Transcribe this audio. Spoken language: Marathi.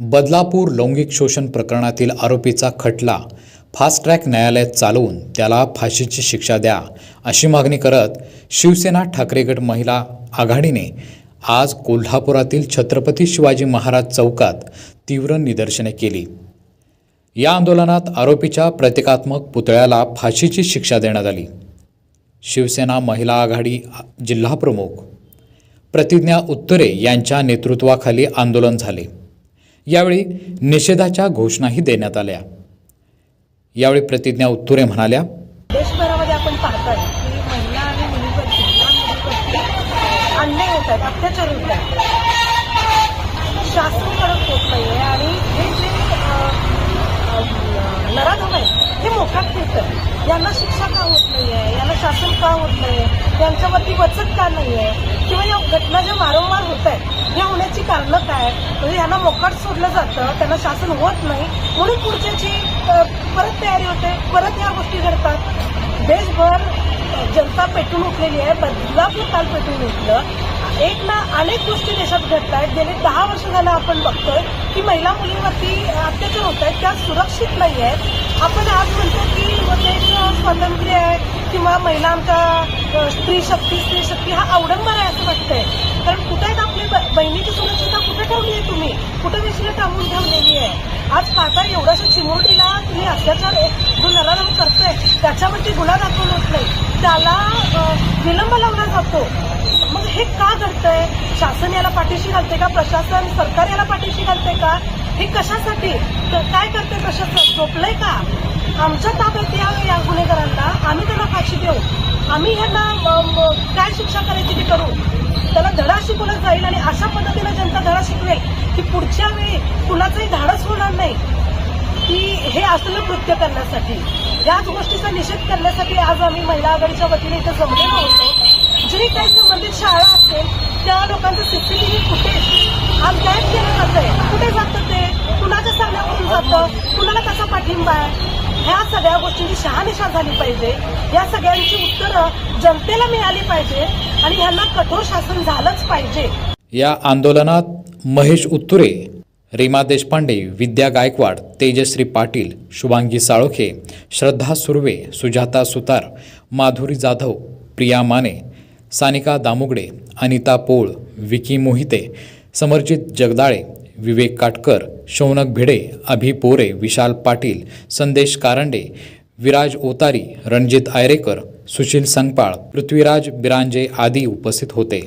बदलापूर लैंगिक शोषण प्रकरणातील आरोपीचा खटला. फास्ट ट्रॅक न्यायालयात चालवून त्याला फाशीची शिक्षा द्या अशी मागणी करत शिवसेना ठाकरेगड महिला आघाडीने आज कोल्हापुरातील छत्रपती शिवाजी महाराज चौकात तीव्र निदर्शने केली. या आंदोलनात आरोपीच्या प्रतिकात्मक पुतळ्याला फाशीची शिक्षा देण्यात आली. शिवसेना महिला आघाडी जिल्हाप्रमुख प्रतिज्ञा उत्तरे यांच्या नेतृत्वाखाली आंदोलन झाले. यावेळी निषेधाच्या घोषणाही देण्यात आल्या. यावेळी प्रतिज्ञा उत्तुरे म्हणाल्या देशभरामध्ये आपण पाहताय की महिला आणि मुलीवरती लहान मुलीवरती अन्याय होत आहेत अत्याचार होत आहेत. शासन कडक होत नाहीये आणि हे जे नराधम आहेत हे मोकाट फिरतात यांना शिक्षा का होत नाहीये? यांना शासन का होत नाहीये? त्यांच्यावरती वचक का नाहीये? किंवा या घटना ज्या वारंवार होत आहेत या होण्याची कारणं काय म्हणजे यांना मोकाट सोडलं जातं त्यांना शासन होत नाही. म्हणून पुढच्याची परत तयारी होते परत या गोष्टी घडतात. देशभर जनता पेटून उठलेली आहे बदलापूर काल पेटून उठलं. एक ना अनेक गोष्टी देशात घडत आहेत गेले दहा वर्ष झालं आपण बघतोय की महिला मुलींवरती अत्याचार होत आहेत त्या सुरक्षित नाही आहेत. आपण आज म्हणतो की म्हणजे महिलेचं स्वातंत्र्य आहे किंवा महिलांचा अं, स्त्री शक्ती स्त्री शक्ती हा अवडंबर आहे असं वाटतंय. कारण कुठे आहेत आपली ब- बहिणीची सुरक्षितता कुठे ठेवली आहे तुम्ही? कुठे वेशीला थांबून ठेवलेली आहे? आज पाहता एवढ्याशा चिमुरडीला तुम्ही अत्याचार जो नराधम करतोय. त्याच्यावरती गुन्हा दाखवला होत नाही. त्याला विलंब लावला जातो. मग हे का घडतंय? शासन याला पाठीशी घालते का? प्रशासन सरकार याला पाठीशी घालते का? हे कशासाठी? तर काय करते कशाचं झोपलंय का? आमच्या ताब्यात या या गुन्हेगारांना. आम्ही त्यांना फाशी देऊ. आम्ही ह्यांना काय शिक्षा करायची ती करू. त्याला धडा शिकवला जाईल आणि अशा पद्धतीने जनता धडा शिकवेल की पुढच्या वेळी कुणाचंही धाडस होणार नाही. की हे असलं कृत्य करण्यासाठी. याच गोष्टीचा निषेध करण्यासाठी आज आम्ही महिला आघाडीच्या वतीने इथं जमलेलो होतो जे काही संबंधित शाळा असेल त्या लोकांचं सीसीटीव्ही फुटेज आज गायब केलं जात आहे जातं ते कुणाच्या सांगण्यावरून जातं कुणाला कसा पाठिंबा आहे. ह्या सगळ्या गोष्टींची शहानिशा झाली पाहिजे. या सगळ्यांची उत्तरं जनतेला मिळाली पाहिजे आणि ह्यांना कठोर शासन झालंच पाहिजे. या आंदोलनात महेश उत्तुरे रीमा देशपांडे विद्या गायकवाड तेजश्री पाटील शुभांगी साळोखे श्रद्धा सुर्वे सुजाता सुतार माधुरी जाधव प्रिया माने सानिका दामुगडे अनिता पोळ विकी मोहिते समरजित जगदाळे विवेक काटकर शौनक भिडे अभि पोरे विशाल पाटील संदेश कारंडे विराज ओतारी रणजित आयरेकर सुशील संगपाळ पृथ्वीराज बिरांजे आदी उपस्थित होते.